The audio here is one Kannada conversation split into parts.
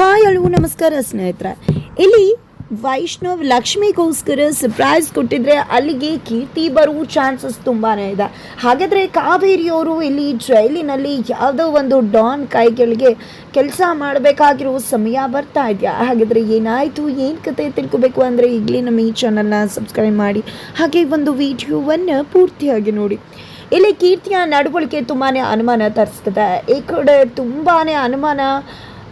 ಹಾಯ್ ಅಳು ನಮಸ್ಕಾರ ಸ್ನೇಹಿತರೆ. ಇಲ್ಲಿ ವೈಷ್ಣವ್ ಲಕ್ಷ್ಮಿಗೋಸ್ಕರ ಸರ್ಪ್ರೈಸ್ ಕೊಟ್ಟಿದ್ರೆ ಅಲ್ಲಿಗೆ ಕೀರ್ತಿ ಬರುವ ಚಾನ್ಸಸ್ ತುಂಬಾ ಇದೆ. ಹಾಗಾದರೆ ಕಾವೇರಿಯವರು ಇಲ್ಲಿ ಜೈಲಿನಲ್ಲಿ ಯಾವುದೋ ಒಂದು ಡಾನ್ ಕೈಗಳಿಗೆ ಕೆಲಸ ಮಾಡಬೇಕಾಗಿರೋ ಸಮಯ ಬರ್ತಾ ಇದೆಯಾ? ಹಾಗಾದರೆ ಏನಾಯಿತು? ಏನು ಕತೆ ತಿಳ್ಕೊಬೇಕು ಅಂದರೆ ಈಗಲೇ ನಮ್ಮ ಈ ಚಾನಲ್ನ ಸಬ್ಸ್ಕ್ರೈಬ್ ಮಾಡಿ. ಹಾಗೆ ಒಂದು ವಿಡಿಯೋವನ್ನು ಪೂರ್ತಿಯಾಗಿ ನೋಡಿ. ಇಲ್ಲಿ ಕೀರ್ತಿಯ ನಡವಳಿಕೆ ತುಂಬಾ ಅನುಮಾನ ತರಿಸ್ತದೆ. ಈ ಕಡೆ ತುಂಬಾ ಅನುಮಾನ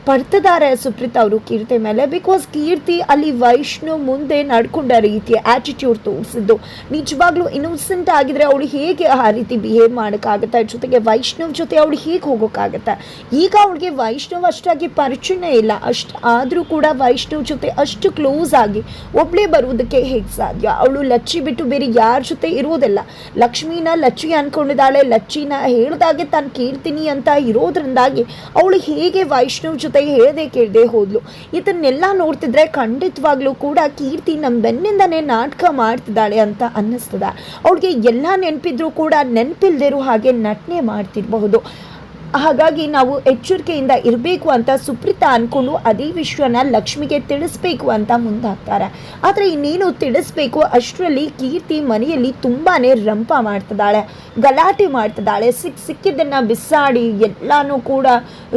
ಪಡ್ತಿದ್ದಾರೆ ಸುಪ್ರೀತ್ ಅವರು ಕೀರ್ತಿ ಮೇಲೆ. ಬಿಕಾಸ್ ಕೀರ್ತಿ ಅಲ್ಲಿ ವೈಷ್ಣವ್ ಮುಂದೆ ನಡ್ಕೊಂಡ ರೀತಿಯ ಆಟಿಟ್ಯೂಡ್ ತೋರಿಸಿದ್ದು. ನಿಜವಾಗ್ಲೂ ಇನ್ನೋಸೆಂಟ್ ಆಗಿದ್ರೆ ಅವಳು ಹೇಗೆ ಆ ರೀತಿ ಬಿಹೇವ್ ಮಾಡೋಕ್ಕಾಗತ್ತೆ? ಜೊತೆಗೆ ವೈಷ್ಣವ್ ಜೊತೆ ಅವಳು ಹೇಗೆ ಹೋಗೋಕ್ಕಾಗತ್ತೆ? ಈಗ ಅವಳಿಗೆ ವೈಷ್ಣವ್ ಅಷ್ಟಾಗಿ ಪರಿಚಯನೇ ಇಲ್ಲ. ಅಷ್ಟು ಆದರೂ ಕೂಡ ವೈಷ್ಣವ್ ಜೊತೆ ಅಷ್ಟು ಕ್ಲೋಸ್ ಆಗಿ ಒಬ್ಬಳೇ ಬರುವುದಕ್ಕೆ ಹೇಗೆ ಸಾಧ್ಯ? ಅವಳು ಲಚ್ಚಿ ಬಿಟ್ಟು ಬೇರೆ ಯಾರ ಜೊತೆ ಇರೋದಿಲ್ಲ. ಲಕ್ಷ್ಮಿನ ಲಚ್ಚಿ ಅನ್ಕೊಂಡಿದ್ದಾಳೆ. ಲಚ್ಚಿನ ಹೇಳಿದಾಗೆ ತಾನು ಕೇಳ್ತೀನಿ ಅಂತ ಇರೋದ್ರಿಂದಾಗಿ ಅವಳು ಹೇಗೆ ವೈಷ್ಣವ್ ಜೊತೆ ಹೇಳದೆ ಕೇಳದೆ ಹೋದ್ಲು. ಇದನ್ನೆಲ್ಲ ನೋಡ್ತಿದ್ರೆ ಖಂಡಿತವಾಗ್ಲೂ ಕೂಡ ಕೀರ್ತಿ ನಮ್ಮ ಬೆನ್ನಿಂದನೇ ನಾಟಕ ಮಾಡ್ತಿದ್ದಾಳೆ ಅಂತ ಅನ್ನಿಸ್ತದ. ಅವಳಿಗೆ ಎಲ್ಲ ನೆನಪಿದ್ರು ಕೂಡ ನೆನಪಿಲ್ದಿರೋ ಹಾಗೆ ನಟನೆ ಮಾಡ್ತಿರಬಹುದು. ಹಾಗಾಗಿ ನಾವು ಎಚ್ಚರಿಕೆಯಿಂದ ಇರಬೇಕು ಅಂತ ಸುಪ್ರೀತಾ ಅಂದ್ಕೊಂಡು ಅದೇ ವಿಷಯನ ಲಕ್ಷ್ಮಿಗೆ ತಿಳಿಸ್ಬೇಕು ಅಂತ ಮುಂದಾಗ್ತಾರೆ. ಆದರೆ ಇನ್ನೇನು ತಿಳಿಸ್ಬೇಕು ಅಷ್ಟರಲ್ಲಿ ಕೀರ್ತಿ ಮನೆಯಲ್ಲಿ ತುಂಬಾ ರಂಪ ಮಾಡ್ತಿದ್ದಾಳೆ. ಗಲಾಟೆ ಮಾಡ್ತಿದ್ದಾಳೆ. ಸಿಕ್ ಸಿಕ್ಕಿದ್ದನ್ನು ಬಿಸಾಡಿ ಎಲ್ಲನೂ ಕೂಡ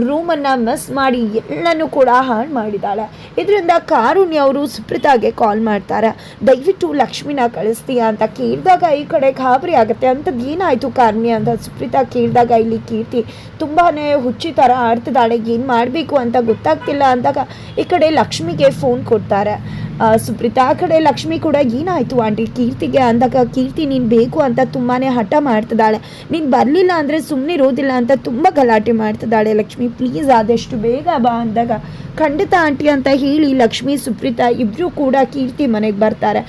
ರೂಮನ್ನು ಮಿಸ್ ಮಾಡಿ ಎಲ್ಲನೂ ಕೂಡ ಹಾಳು ಮಾಡಿದ್ದಾಳೆ. ಇದರಿಂದ ಕಾರುಣ್ಯ ಅವರು ಸುಪ್ರೀತಾಗೆ ಕಾಲ್ ಮಾಡ್ತಾರೆ. ದಯವಿಟ್ಟು ಲಕ್ಷ್ಮಿನ ಕಳಿಸ್ತೀಯಾ ಅಂತ ಕೇಳಿದಾಗ ಈ ಕಡೆ ಗಾಬರಿ ಆಗುತ್ತೆ. ಅಂಥದ್ದು ಏನಾಯಿತು ಕಾರುಣ್ಯ ಅಂತ ಸುಪ್ರೀತಾ ಕೇಳಿದಾಗ ಇಲ್ಲಿ ಕೀರ್ತಿ ತುಂಬಾ ಹುಚ್ಚಿ ಥರ ಆಡ್ತಿದ್ದಾಳೆ, ಏನು ಮಾಡಬೇಕು ಅಂತ ಗೊತ್ತಾಗ್ತಿಲ್ಲ ಅಂದಾಗ ಈ ಕಡೆ ಲಕ್ಷ್ಮಿಗೆ ಫೋನ್ ಕೊಡ್ತಾರೆ. ಸುಪ್ರೀತಾ. ಆ ಕಡೆ ಲಕ್ಷ್ಮಿ ಕೂಡ ಏನಾಯಿತು ಆಂಟಿ? ಕೀರ್ತಿಗೆ ಅಂದಾಗ ಕೀರ್ತಿ, ನೀನು ಬೇಕು ಅಂತ ತುಂಬಾ ಹಠ ಮಾಡ್ತಿದ್ದಾಳೆ. ನೀನು ಬರಲಿಲ್ಲ ಅಂದರೆ ಸುಮ್ಮನೆ ಇರೋದಿಲ್ಲ ಅಂತ ತುಂಬ ಗಲಾಟೆ ಮಾಡ್ತಿದ್ದಾಳೆ ಲಕ್ಷ್ಮಿ. ಪ್ಲೀಸ್ ಆದಷ್ಟು ಬೇಗ ಬಾ ಅಂದಾಗ ಖಂಡಿತ ಆಂಟಿ ಅಂತ ಹೇಳಿ ಲಕ್ಷ್ಮಿ, ಸುಪ್ರೀತಾ ಇಬ್ಬರೂ ಕೂಡ ಕೀರ್ತಿ ಮನೆಗೆ ಬರ್ತಾರೆ.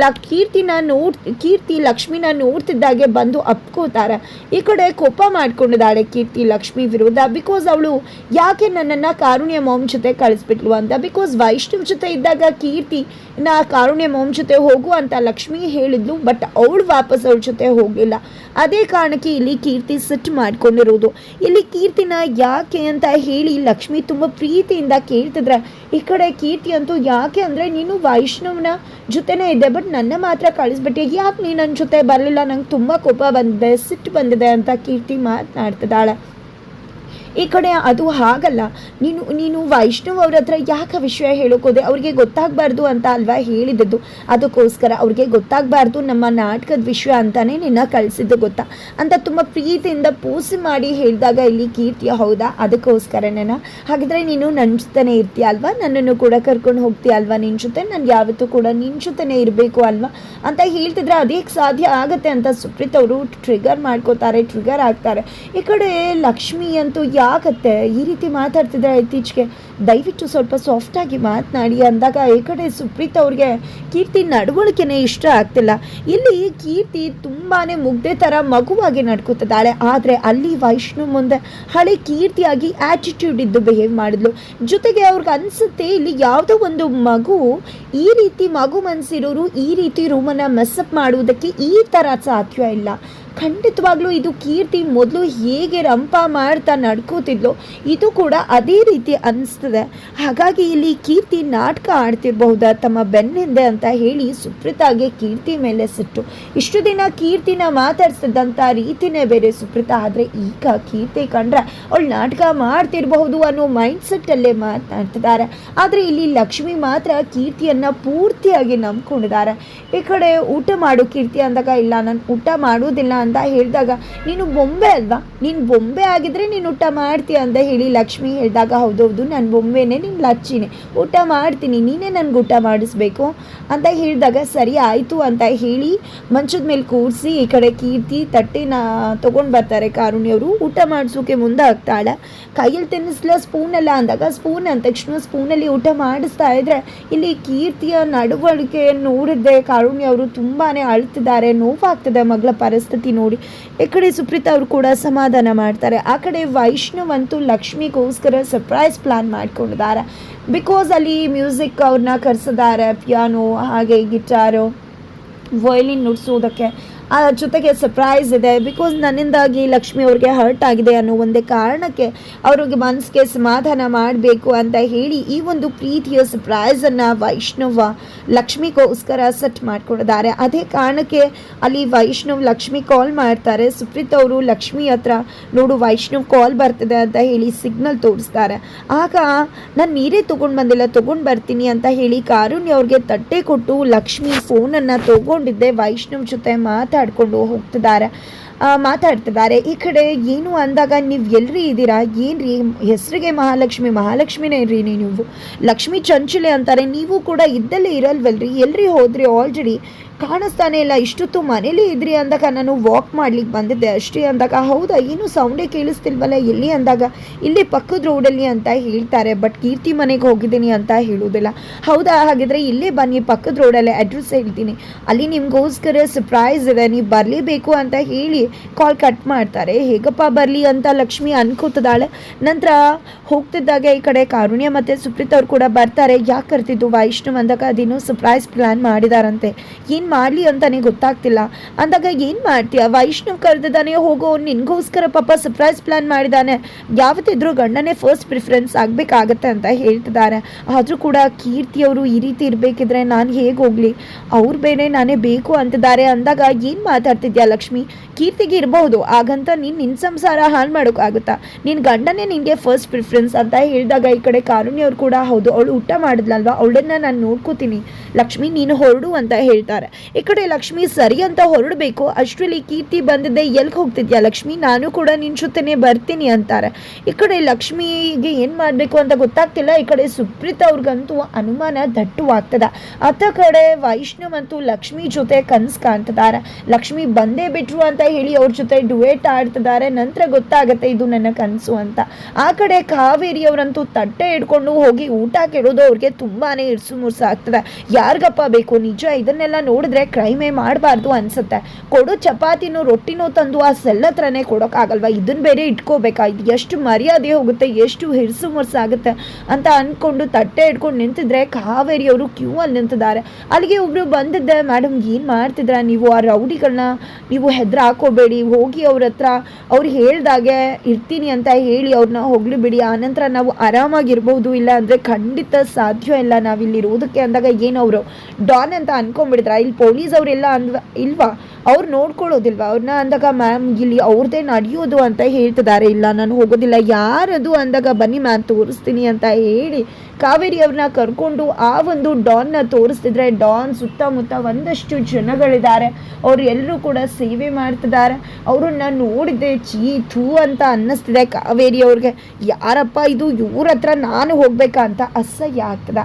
ಲ ಕೀರ್ತಿನ ನೋಡ್, ಕೀರ್ತಿ ಲಕ್ಷ್ಮಿನ ನೋಡ್ತಿದ್ದಾಗೆ ಬಂದು ಅಪ್ಕೋತಾರೆ. ಈ ಕಡೆ ಕೋಪ ಮಾಡ್ಕೊಂಡಿದ್ದಾಳೆ ಕೀರ್ತಿ ಲಕ್ಷ್ಮಿ ವಿರುದ್ಧ. ಬಿಕಾಸ್ ಅವಳು ಯಾಕೆ ನನ್ನನ್ನು ಕಾರುಣ್ಯ ಮೋಮ್ ಜೊತೆ ಕಳಿಸ್ಬಿಟ್ಲು ಅಂತ. ಬಿಕಾಸ್ ವೈಷ್ಣವ್ ಜೊತೆ ಇದ್ದಾಗ ಕೀರ್ತಿ ನಾ ಕಾರುಣ್ಯ ಮೋಮ್ ಜೊತೆ ಹೋಗು ಅಂತ ಲಕ್ಷ್ಮಿ ಹೇಳಿದ್ಲು ಬಟ್ ಅವಳು ವಾಪಸ್ ಅವಳ ಜೊತೆ ಹೋಗಲಿಲ್ಲ ಅದೇ ಕಾರಣಕ್ಕೆ ಇಲ್ಲಿ ಕೀರ್ತಿ ಸಿಟ್ಟು ಮಾಡ್ಕೊಂಡಿರೋದು. ಇಲ್ಲಿ ಕೀರ್ತಿನ ಯಾಕೆ ಅಂತ ಹೇಳಿ ಲಕ್ಷ್ಮಿ ತುಂಬ ಪ್ರೀತಿಯಿಂದ ಕೇಳ್ತಿದ್ರೆ. ಈ ಕಡೆ ಕೀರ್ತಿ ಅಂತೂ ಯಾಕೆ ಅಂದರೆ ನೀನು ವೈಷ್ಣವನ ಜೊತೆನೇ ಇದ್ದೆ ಬಟ್ ನನ್ನ ಮಾತ್ರ ಕಳಿಸ್ಬಿಟ್ಟೆ. ಯಾಕೆ ನೀನು ನನ್ನ ಜೊತೆ ಬರಲಿಲ್ಲ? ನಂಗೆ ತುಂಬ ಕೋಪ ಬಂದಿದೆ, ಸಿಟ್ಟು ಬಂದಿದೆ ಅಂತ ಕೀರ್ತಿ ಮಾತನಾಡ್ತಿದ್ದಾಳೆ. ಈ ಕಡೆ ಅದು ಹಾಗಲ್ಲ. ನೀನು ನೀನು ವೈಷ್ಣವ್ ಅವ್ರ ಹತ್ರ ಯಾಕೆ ವಿಷಯ ಹೇಳೋಕೋದೆ? ಅವ್ರಿಗೆ ಗೊತ್ತಾಗಬಾರ್ದು ಅಂತ ಅಲ್ವಾ ಹೇಳಿದ್ದದ್ದು ಅದಕ್ಕೋಸ್ಕರ ಅವ್ರಿಗೆ ಗೊತ್ತಾಗಬಾರ್ದು ನಮ್ಮ ನಾಟಕದ ವಿಷಯ ಅಂತಾನೆ ನಿನ್ನ ಕಳಿಸಿದ್ದು ಗೊತ್ತಾ? ಅಂತ ತುಂಬ ಪ್ರೀತಿಯಿಂದ ಪೂಸಿ ಮಾಡಿ ಹೇಳಿದಾಗ ಇಲ್ಲಿ ಕೀರ್ತಿಯ, ಹೌದಾ? ಅದಕ್ಕೋಸ್ಕರನೇನ ಹಾಗಿದ್ರೆ ನೀನು ನಂಚ್ತಾನೆ ಇರ್ತೀಯ ಅಲ್ವಾ? ನನ್ನನ್ನು ಕೂಡ ಕರ್ಕೊಂಡು ಹೋಗ್ತೀಯ ಅಲ್ವಾ ನಿನ್ನ ಜೊತೆ? ನಾನು ಯಾವತ್ತೂ ಕೂಡ ನಿನ್ನ ಜೊತೆನೇ ಇರಬೇಕು ಅಲ್ವಾ? ಅಂತ ಹೇಳ್ತಿದ್ರೆ ಅದೇ ಸಾಧ್ಯ ಆಗುತ್ತೆ ಅಂತ ಸುಪ್ರೀತ್ ಅವರು ಟ್ರಿಗರ್ ಮಾಡ್ಕೋತಾರೆ ಟ್ರಿಗರ್ ಆಗ್ತಾರೆ. ಈ ಕಡೆ ಲಕ್ಷ್ಮಿ ಅಂತೂ ಯಾಕತ್ತೆ ಈ ರೀತಿ ಮಾತಾಡ್ತಿದ್ರೆ ಇತ್ತೀಚೆಗೆ ದಯವಿಟ್ಟು ಸ್ವಲ್ಪ ಸಾಫ್ಟಾಗಿ ಮಾತನಾಡಿ. ಅಂದಾಗ ಈ ಕಡೆ ಸುಪ್ರೀತ್ ಅವ್ರಿಗೆ ಕೀರ್ತಿ ನಡವಳಿಕೆನೇ ಇಷ್ಟ ಆಗ್ತಿಲ್ಲ. ಇಲ್ಲಿ ಕೀರ್ತಿ ತುಂಬಾ ಮುಗ್ದೆ ಥರ ಮಗುವಾಗಿ ನಡ್ಕೋತಿದ್ದಾಳೆ. ಆದರೆ ಅಲ್ಲಿ ವೈಷ್ಣು ಮುಂದೆ ಹಳೆ ಕೀರ್ತಿಯಾಗಿ ಆಟಿಟ್ಯೂಡ್ ಇದ್ದು ಬಿಹೇವ್ ಮಾಡಿದ್ಲು. ಜೊತೆಗೆ ಅವ್ರಿಗೆ ಅನಿಸುತ್ತೆ ಇಲ್ಲಿ ಯಾವುದೋ ಒಂದು ಮಗು ಈ ರೀತಿ ಮಗು ಮನಸ್ಸಿರೋರು ಈ ರೀತಿ ರೂಮನ್ನು ಮೆಸ್ಅಪ್ ಮಾಡುವುದಕ್ಕೆ ಈ ಥರ ಸಾಧ್ಯ ಇಲ್ಲ. ಖಂಡಿತವಾಗ್ಲೂ ಇದು ಕೀರ್ತಿ ಮೊದಲು ಹೇಗೆ ರಂಪ ಮಾಡ್ತಾ ನಡ್ಕೋತಿದ್ಲು, ಇದು ಕೂಡ ಅದೇ ರೀತಿ ಅನಿಸ್ತದೆ. ಹಾಗಾಗಿ ಇಲ್ಲಿ ಕೀರ್ತಿ ನಾಟಕ ಆಡ್ತಿರಬಹುದಾ ತಮ್ಮ ಬೆನ್ನಿಂದೆ ಅಂತ ಹೇಳಿ ಸುಪ್ರೀತಾಗೆ ಕೀರ್ತಿ ಮೇಲೆ ಸಿಟ್ಟು. ಇಷ್ಟು ದಿನ ಕೀರ್ತಿನ ಮಾತಾಡ್ಸಿದಂಥ ರೀತಿನೇ ಬೇರೆ ಸುಪ್ರೀತಾ. ಆದರೆ ಈಗ ಕೀರ್ತಿ ಕಂಡ್ರೆ ಅವಳು ನಾಟಕ ಮಾಡ್ತಿರಬಹುದು ಅನ್ನೋ ಮೈಂಡ್ ಸೆಟ್ಟಲ್ಲೇ ಮಾತನಾಡ್ತಿದ್ದಾರೆ ಆದರೆ ಇಲ್ಲಿ ಲಕ್ಷ್ಮಿ ಮಾತ್ರ ಕೀರ್ತಿಯನ್ನು ಪೂರ್ತಿಯಾಗಿ ನಂಬ್ಕೊಂಡಿದ್ದಾರೆ. ಈ ಕಡೆ ಊಟ ಮಾಡು ಕೀರ್ತಿ ಅಂದಾಗ, ಇಲ್ಲ, ನಾನು ಊಟ ಮಾಡೋದಿಲ್ಲ ಅಂತ ಹೇಳಿದಾಗ, ನೀನು ಬೊಂಬೆ ಅಲ್ವಾ? ನೀನು ಬೊಂಬೆ ಆಗಿದ್ರೆ ನೀನು ಊಟ ಮಾಡ್ತೀಯ ಅಂತ ಹೇಳಿ ಲಕ್ಷ್ಮಿ ಹೇಳಿದಾಗ ಹೌದೌದು ನಾನು ಬೊಂಬೆನೇ ನಿನ್ನ ಲಚ್ಚಿನೇ. ಊಟ ಮಾಡ್ತೀನಿ, ನೀನೇ ನನಗೆ ಊಟ ಮಾಡಿಸ್ಬೇಕು ಅಂತ ಹೇಳಿದಾಗ, ಸರಿ ಆಯಿತು ಅಂತ ಹೇಳಿ ಮಂಚದ ಮೇಲೆ ಕೂರಿಸಿ, ಈ ಕಡೆ ಕೀರ್ತಿ, ತಟ್ಟೆನ ತೊಗೊಂಡು ಬರ್ತಾರೆ ಕಾರುಣ್ಯವರು ಊಟ ಮಾಡಿಸೋಕೆ ಮುಂದೆ ಆಗ್ತಾಳೆ ಕೈಯಲ್ಲಿ ತಿನ್ನಿಸ್ಲ ಸ್ಪೂನಲ್ಲ ಅಂದಾಗ ಸ್ಪೂನ್ ಅಂದ ತಕ್ಷಣ ಸ್ಪೂನಲ್ಲಿ ಊಟ ಮಾಡಿಸ್ತಾ ಇದ್ರೆ, ಇಲ್ಲಿ ಕೀರ್ತಿಯ ನಡವಳಿಕೆ ನೋಡಿದ್ರೆ ಕಾರುಣ್ಯ ಅವರು. ತುಂಬಾ ಅಳ್ತಿದ್ದಾರೆ, ನೋವಾಗ್ತದೆ ಮಗಳ ಪರಿಸ್ಥಿತಿ. ನೋಡಿ. ಈ ಕಡೆ ಸುಪ್ರೀತಾ ಅವರು ಕೂಡ ಸಮಾಧಾನ ಮಾಡ್ತಾರೆ. ಆ ಕಡೆ ವೈಷ್ಣವ್ ಅಂತೂ ಲಕ್ಷ್ಮಿಗೋಸ್ಕರ ಸರ್ಪ್ರೈಸ್ ಪ್ಲಾನ್ ಮಾಡ್ಕೊಂಡಿದ್ದಾರೆ. ಬಿಕಾಸ್ ಅಲ್ಲಿ ಮ್ಯೂಸಿಕ್ ಅವ್ರನ್ನ ಕರೆಸಿದ್ದಾರೆ ಪಿಯಾನೋ ಹಾಗೆ ಗಿಟಾರು ವಯಲಿನ್ ನುಡ್ಸೋದಕ್ಕೆ. ಜೊತೆಗೆ ಸರ್ಪ್ರೈಸ್ ಇದೆ. ಬಿಕಾಸ್ ನನ್ನಿಂದಾಗಿ ಲಕ್ಷ್ಮಿ ಅವ್ರಿಗೆ ಹರ್ಟ್ ಆಗಿದೆ ಅನ್ನೋ ಒಂದೇ ಕಾರಣಕ್ಕೆ ಅವ್ರಿಗೆ ಮನಸ್ಸಿಗೆ ಸಮಾಧಾನ ಮಾಡಬೇಕು ಅಂತ ಹೇಳಿ ಈ ಒಂದು ಪ್ರೀತಿಯ ಸರ್ಪ್ರೈಸನ್ನು ವೈಷ್ಣವ ಲಕ್ಷ್ಮಿಗೋಸ್ಕರ ಸೆಟ್ ಮಾಡ್ಕೊಂಡಿದ್ದಾರೆ. ಅದೇ ಕಾರಣಕ್ಕೆ ಅಲ್ಲಿ ವೈಷ್ಣವ್ ಲಕ್ಷ್ಮಿ ಕಾಲ್ ಮಾಡ್ತಾರೆ. ಸುಪ್ರೀತ್ ಅವರು ಲಕ್ಷ್ಮಿ ಹತ್ರ ನೋಡು ವೈಷ್ಣವ್ ಕಾಲ್ ಬರ್ತಿದೆ ಅಂತ ಹೇಳಿ ಸಿಗ್ನಲ್ ತೋರಿಸ್ತಾರೆ. ಆಗ ನಾನು ನೀರೇ ತೊಗೊಂಡು ಬಂದಿಲ್ಲ, ತೊಗೊಂಡು ಬರ್ತೀನಿ ಅಂತ ಹೇಳಿ ಕಾರುಣ್ಯ ಅವ್ರಿಗೆ ತಟ್ಟೆ ಕೊಟ್ಟು ಲಕ್ಷ್ಮಿ ಫೋನನ್ನು ತೊಗೊಂಡಿದ್ದೆ. ವೈಷ್ಣವ್ ಜೊತೆ ಮಾತಾಡಿಕೊಂಡು ಹೋಗ್ತಿದ್ದಾರೆ. ಮಾತಾಡ್ತಿದ್ದಾರೆ. ಈ ಕಡೆ ಏನು ಅಂದಾಗ ನೀವು ಎಲ್ರಿ ಇದ್ದೀರಾ? ಏನ್ರಿ ಹೆಸರಿಗೆ ಮಹಾಲಕ್ಷ್ಮಿ, ಮಹಾಲಕ್ಷ್ಮಿನೇ ರೀ ನೀವು. ಲಕ್ಷ್ಮಿ ಚಂಚಲೆ ಅಂತಾರೆ. ನೀವು ಕೂಡ ಇದ್ದಲ್ಲೇ ಇರಲ್ವಲ್ರಿ? ಎಲ್ರಿ ಹೋದ್ರಿ ಆಲ್ರೆಡಿ ಕಾಣಿಸ್ತಾನೆ ಇಲ್ಲ. ಇಷ್ಟೊತ್ತು ಮನೇಲಿ ಇದ್ರಿ ಅಂದಾಗ ನಾನು ವಾಕ್ ಮಾಡ್ಲಿಕ್ಕೆ ಬಂದಿದ್ದೆ. ಅಷ್ಟೇ ಅಂದಾಗ, ಹೌದಾ, ಏನು ಸೌಂಡೇ ಕೇಳಿಸ್ತಿಲ್ವಲ್ಲ? ಎಲ್ಲಿ ಅಂದಾಗ? ಇಲ್ಲಿ ಪಕ್ಕದ ರೋಡಲ್ಲಿ ಅಂತ ಹೇಳ್ತಾರೆ. ಬಟ್ ಕೀರ್ತಿ ಮನೆಗೆ ಹೋಗಿದ್ದೀನಿ ಅಂತ ಹೇಳೋದಿಲ್ಲ ಹೌದಾ, ಹಾಗಿದ್ರೆ ಇಲ್ಲೇ ಬನ್ನಿ. ಪಕ್ಕದ ರೋಡಲ್ಲೇ ಅಡ್ರೆಸ್ ಹೇಳ್ತೀನಿ. ಅಲ್ಲಿ ನಿಮಗೋಸ್ಕರ ಸರ್ಪ್ರೈಸ್ ಇದೆ. ನೀವು ಬರಲೇಬೇಕು ಅಂತ ಹೇಳಿ ಕಾಲ್ ಕಟ್ ಮಾಡ್ತಾರೆ. ಹೇಗಪ್ಪ ಬರಲಿ ಅಂತ ಲಕ್ಷ್ಮಿ ಅನ್ಕೋತಿದ್ದಾಳೆ. ನಂತರ ಹೋಗ್ತಿದ್ದಾಗ ಈ ಕಡೆ ಕಾರುಣ್ಯ ಮತ್ತು ಸುಪ್ರೀತ್ ಅವ್ರು ಕೂಡ ಬರ್ತಾರೆ. ಯಾಕೆ ಕರ್ತಿದ್ದು ವೈಷ್ಣವ್ ಅಂದಾಗ, ಅದೇನು ಸರ್ಪ್ರೈಸ್ ಪ್ಲ್ಯಾನ್ ಮಾಡಿದಾರಂತೆ. ಮಾಡಲಿ ಅಂತಾನೆ ಗೊತ್ತಾಗ್ತಿಲ್ಲ. ಅಂದಾಗ ಏನು ಮಾಡ್ತೀಯ? ವೈಷ್ಣವ್ ಕರೆದಿದ್ದಾನೆ ಹೋಗೋ ನಿನಗೋಸ್ಕರ ಪಾಪ ಸರ್ಪ್ರೈಸ್ ಪ್ಲ್ಯಾನ್ ಮಾಡಿದ್ದಾನೆ ಯಾವತ್ತಿದ್ರೂ ಗಂಡನೇ ಫಸ್ಟ್ ಪ್ರಿಫರೆನ್ಸ್ ಆಗಬೇಕಾಗತ್ತೆ ಅಂತ ಹೇಳ್ತಿದ್ದಾರೆ. ಆದರೂ ಕೂಡ ಕೀರ್ತಿಯವರು ಈ ರೀತಿ ಇರಬೇಕಿದ್ರೆ ನಾನು ಹೇಗೆ ಹೋಗಲಿ? ಅವ್ರು ಬೇರೆ ನಾನೇ ಬೇಕು ಅಂತಿದ್ದಾರೆ. ಅಂದಾಗ ಏನು ಮಾತಾಡ್ತಿದ್ಯಾ ಲಕ್ಷ್ಮಿ? ಕೀರ್ತಿಗೆ ಇರಬಹುದು. ಹಾಗಂತ ನೀನು ನಿನ್ನ ಸಂಸಾರ ಹಾಳು ಮಾಡೋಕ್ಕಾಗುತ್ತಾ ನಿನ್ನ ಗಂಡನೇ ನಿನಗೆ ಫಸ್ಟ್ ಪ್ರಿಫರೆನ್ಸ್ ಅಂತ ಹೇಳಿದಾಗ ಈ ಕಡೆ ಕಾರುಣ್ಯವ್ರು ಕೂಡ ಹೌದು. ಅವಳು ಊಟ ಮಾಡಿದ್ಲಲ್ವಾ? ಅವಳನ್ನ ನಾನು ನೋಡ್ಕೋತೀನಿ. ಲಕ್ಷ್ಮಿ ನೀನು ಹೊರಡು ಅಂತ ಹೇಳ್ತಾರೆ. ಈ ಕಡೆ ಲಕ್ಷ್ಮಿ ಸರಿ ಅಂತ ಹೊರಡಬೇಕು. ಅಷ್ಟರಲ್ಲಿ ಕೀರ್ತಿ ಬಂದಿದ್ದೆ ಎಲ್ಲಿ ಹೋಗ್ತಿದ್ಯಾ ಲಕ್ಷ್ಮಿ? ನಾನು ಕೂಡ ನಿನ್ನ ಜೊತೆನೆ ಬರ್ತೀನಿ ಅಂತಾರೆ. ಈ ಕಡೆ ಲಕ್ಷ್ಮಿಗೆ ಏನು ಮಾಡಬೇಕು ಅಂತ ಗೊತ್ತಾಗ್ತಿಲ್ಲ. ಈ ಕಡೆ ಸುಪ್ರೀತ್ ಅವ್ರಿಗಂತೂ ಅನುಮಾನ ದಟ್ಟುವಾಗ್ತದ. ಅತ್ತ ಕಡೆ ವೈಷ್ಣವ್ ಅಂತೂ ಲಕ್ಷ್ಮಿ ಜೊತೆ ಕನಸು ಕಾಣ್ತಿದ್ದಾರೆ. ಲಕ್ಷ್ಮಿ ಬಂದೇ ಬಿಟ್ರು ಅಂತ ಹೇಳಿ ಅವ್ರ ಜೊತೆ ಡುವೇಟ್ ಆಡ್ತಿದ್ದಾರೆ. ನಂತರ ಗೊತ್ತಾಗುತ್ತೆ ಇದು ನನ್ನ ಕನಸು ಅಂತ. ಆ ಕಡೆ ಕಾವೇರಿ ಅವರಂತೂ ತಟ್ಟೆ ಹಿಡ್ಕೊಂಡು ಹೋಗಿ ಊಟ ಕೆಡೋದು ಅವ್ರಿಗೆ ತುಂಬಾನೇ ಇರ್ಸು ಮುರ್ಸು ಆಗ್ತದೆ ಯಾರಿಗಪ್ಪ ಬೇಕು? ನಿಜ ಇದನ್ನೆಲ್ಲ ನೋಡಿದ್ರೆ ಕ್ರೈಮೇ ಮಾಡಬಾರ್ದು ಅನಿಸುತ್ತೆ. ಕೊಡು ಚಪಾತಿನೂ ರೊಟ್ಟಿನೂ ತಂದು ಆ ಸೆಲ್ ಹತ್ರನೇ ಕೊಡೋಕ್ಕಾಗಲ್ವಾ ಇದನ್ನ ಬೇರೆ ಇಟ್ಕೋಬೇಕಾ? ಇದು ಎಷ್ಟು ಮರ್ಯಾದೆ ಹೋಗುತ್ತೆ? ಎಷ್ಟು ಹಿರ್ಸು ಮುರ್ಸಾಗುತ್ತೆ ಅಂತ ಅಂದ್ಕೊಂಡು ತಟ್ಟೆ ಇಟ್ಕೊಂಡು ನಿಂತಿದ್ರೆ ಕಾವೇರಿ ಅವರು ಕ್ಯೂ ಅಲ್ಲಿ ನಿಂತಿದ್ದಾರೆ. ಅಲ್ಲಿಗೆ ಒಬ್ಬರು ಬಂದಿದ್ದೆ, ಮೇಡಮ್, ಏನು ಮಾಡ್ತಿದ್ರ ನೀವು ಆ ರೌಡಿಗಳನ್ನ ನೀವು ಹೆದ್ರ ಹಾಕೋಬೇಡಿ, ಹೋಗಿ ಅವ್ರ ಹತ್ರ. ಅವ್ರು ಹೇಳ್ದಾಗೆ ಇರ್ತೀನಿ ಅಂತ ಹೇಳಿ ಅವ್ರನ್ನ ಹೋಗ್ಲಿ ಬಿಡಿ. ಆನಂತರ ನಾವು ಆರಾಮಾಗಿರ್ಬೋದು ಇಲ್ಲ ಅಂದರೆ ಖಂಡಿತ ಸಾಧ್ಯ ಇಲ್ಲ ನಾವಿಲ್ಲಿರೋದಕ್ಕೆ ಅಂದಾಗ ಏನು ಅವರು ಡಾನ್ ಅಂತ ಅನ್ಕೊಂಡ್ಬಿಡಿದ್ರ? ಇಲ್ಲಿ ಪೊಲೀಸ್ ಅವರೆಲ್ಲ ಅಂದ್ವ, ಇಲ್ವಾ? ಅವ್ರು ನೋಡ್ಕೊಳ್ಳೋದಿಲ್ವಾ? ಅವ್ರನ್ನ ಅಂದಾಗ, ಮ್ಯಾಮ್, ಇಲ್ಲಿ ಅವ್ರದ್ದೇ ನಡೆಯೋದು ಅಂತ ಹೇಳ್ತಿದ್ದಾರೆ ಇಲ್ಲ, ನಾನು ಹೋಗೋದಿಲ್ಲ. ಯಾರದು ಅಂದಾಗ, ಬನ್ನಿ ಮ್ಯಾಮ್, ತೋರಿಸ್ತೀನಿ ಅಂತ ಹೇಳಿ ಕಾವೇರಿ ಅವ್ರನ್ನ ಕರ್ಕೊಂಡು ಆ ಒಂದು ಡಾನ್ನ ತೋರಿಸ್ತಿದ್ರೆ ಡಾನ್ ಸುತ್ತಮುತ್ತ ಒಂದಷ್ಟು ಜನಗಳಿದ್ದಾರೆ. ಅವ್ರು ಎಲ್ಲರೂ ಕೂಡ ಸೇವೆ ಮಾಡ್ತಿದ್ದಾರೆ. ಅವರನ್ನ ನೋಡಿದೆ ಚೀ ಥೂ ಅಂತ ಅನ್ನಿಸ್ತಿದೆ ಕಾವೇರಿ ಅವ್ರಿಗೆ ಯಾರಪ್ಪ ಇದು? ಇವ್ರ ಹತ್ರ ನಾನು ಹೋಗ್ಬೇಕಾ ಅಂತ ಅಸಹ್ಯ ಆಗ್ತದ.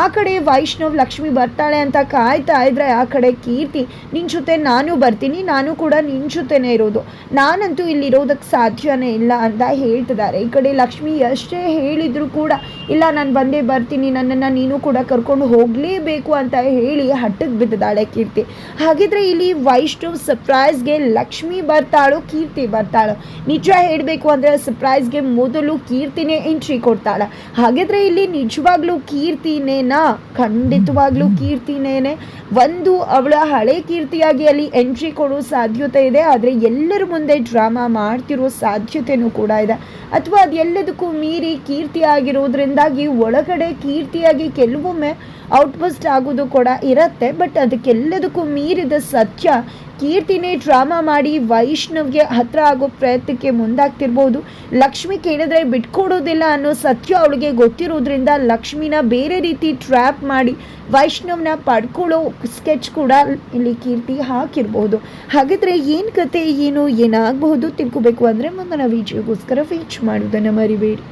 ಆ ಕಡೆ ವೈಷ್ಣವ್ ಲಕ್ಷ್ಮಿ ಬರ್ತಾಳೆ ಅಂತ ಕಾಯ್ತಾ ಇದ್ರೆ ಆ ಕಡೆ ಕೀರ್ತಿ ನಿನ್ನ ಜೊತೆ ನಾನು ಬರ್ತೀನಿ, ನಾನು ಕೂಡ ನಿನ್ನ ಜೊತೆನೇ ಇರೋದು. ನಾನಂತೂ ಇಲ್ಲಿ ಇರೋದಕ್ಕೆ ಸಾಧ್ಯನೇ ಇಲ್ಲ ಅಂತ ಹೇಳ್ತಿದ್ದಾರೆ. ಈ ಕಡೆ ಲಕ್ಷ್ಮಿ ಎಷ್ಟೇ ಹೇಳಿದ್ರು ಕೂಡ, ಇಲ್ಲ, ನಾನು ಬಂದೇ ಬರ್ತೀನಿ, ನನ್ನನ್ನು ನೀನು ಕೂಡ ಕರ್ಕೊಂಡು ಹೋಗಲೇಬೇಕು ಅಂತ ಹೇಳಿ ಹಟ್ಟಕ್ಕೆ ಬಿದ್ದಿದ್ದಾಳೆ ಕೀರ್ತಿ. ಹಾಗಿದ್ರೆ ಇಲ್ಲಿ ವೈಷ್ಣವ್ ಸರ್ಪ್ರೈಸ್ಗೆ ಲಕ್ಷ್ಮಿ ಬರ್ತಾಳು, ಕೀರ್ತಿ ಬರ್ತಾಳು. ನಿಜ ಹೇಳಬೇಕು ಅಂದರೆ ಸರ್ಪ್ರೈಸ್ಗೆ ಮೊದಲು ಕೀರ್ತಿನೇ ಎಂಟ್ರಿ ಕೊಡ್ತಾಳೆ. ಹಾಗಿದ್ರೆ ಇಲ್ಲಿ ನಿಜವಾಗ್ಲೂ ಕೀರ್ತಿನೇನಾ? ಖಂಡಿತವಾಗ್ಲೂ ಕೀರ್ತಿನೇನೆ. ಒಂದು, ಅವಳ ಹಳೆ ಕೀರ್ತಿಯಾಗಿ ಅಲ್ಲಿ ಎಂಟ್ರಿ ಕೊಡೋ ಸಾಧ್ಯತೆ ಇದೆ, ಆದರೆ ಎಲ್ಲರ ಮುಂದೆ ಡ್ರಾಮಾ ಮಾಡ್ತಿರೋ ಸಾಧ್ಯತೆನೂ ಕೂಡ ಇದೆ. ಅಥವಾ ಅದೆಲ್ಲದಕ್ಕೂ ಮೀರಿ ಕೀರ್ತಿ ಆಗಿರೋದ್ರಿಂದಾಗಿ ಒಳಗಡೆ ಕೀರ್ತಿಯಾಗಿ ಕೆಲವೊಮ್ಮೆ ಔಟ್ಬಸ್ಟ್ ಆಗೋದು ಕೂಡ ಇರತ್ತೆ. ಬಟ್ ಅದಕ್ಕೆಲ್ಲದಕ್ಕೂ ಮೀರಿದ ಸತ್ಯ ಕೀರ್ತಿನೇ ಡ್ರಾಮಾ ಮಾಡಿ ವೈಷ್ಣವ್ಗೆ ಹತ್ರ ಆಗೋ ಪ್ರಯತ್ನಕ್ಕೆ ಮುಂದಾಗ್ತಿರ್ಬೋದು. ಲಕ್ಷ್ಮಿ ಕೇಳಿದ್ರೆ ಬಿಟ್ಕೊಡೋದಿಲ್ಲ ಅನ್ನೋ ಸತ್ಯ ಅವಳಿಗೆ ಗೊತ್ತಿರೋದ್ರಿಂದ ಲಕ್ಷ್ಮಿನ ಬೇರೆ ರೀತಿ ಟ್ರ್ಯಾಪ್ ಮಾಡಿ ವೈಷ್ಣವ್ನ ಪಡ್ಕೊಳ್ಳೋ ಸ್ಕೆಚ್ ಕೂಡ ಇಲ್ಲಿ ಕೀರ್ತಿ ಹಾಕಿರ್ಬೋದು. ಹಾಗಿದ್ರೆ ಏನು ಕತೆ, ಏನು, ಏನಾಗಬಹುದು ತಿಳ್ಕೋಬೇಕು ಅಂದರೆ ಮುಂದಿನ ವೀಡಿಯೋಗೋಸ್ಕರ ವೀಚ್ ಮಾಡೋದನ್ನು ಮರಿಬೇಡಿ.